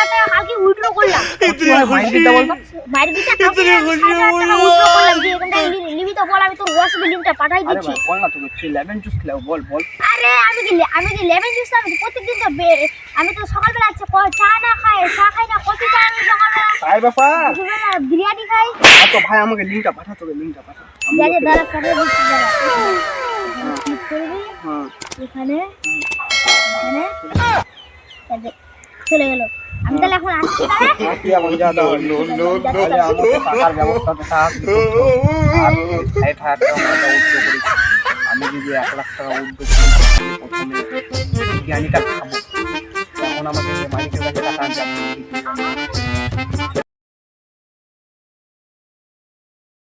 টাকা কালকে উইথড্র করলাম। লিবি তো। বল। আমি তোর হোয়াটসঅ্যাপে লিঙ্কটা পাঠাই দিচ্ছি। বল না তোকে তুই লেমন জুস খেলাও বল বল। আরে আমি কি লে- আমি কি লেমন জুস আমি প্রত্যেকদিন তো বে- আমি তো সকালবেলা আছে চা না খাই চা খাই না কফি চা আমি সকালবেলা। ব্যাপার? বিরিয়ানি খাই। তো ভাই আমাকে লিঙ্কটা পাঠা তোকে লিঙ্কটা পাঠা। দিচ্ছি দাঁড়া। এখানে হ্যাঁ। এখানে এখানে চলে গেল। আমি তাহলে এখন আসছি আমি যদি এক লাখ টাকা উদ্যোগ প্রথমে বিরিয়ানিটা খাব। তখন আমাকে মালিকের কাছে টাকা আনতে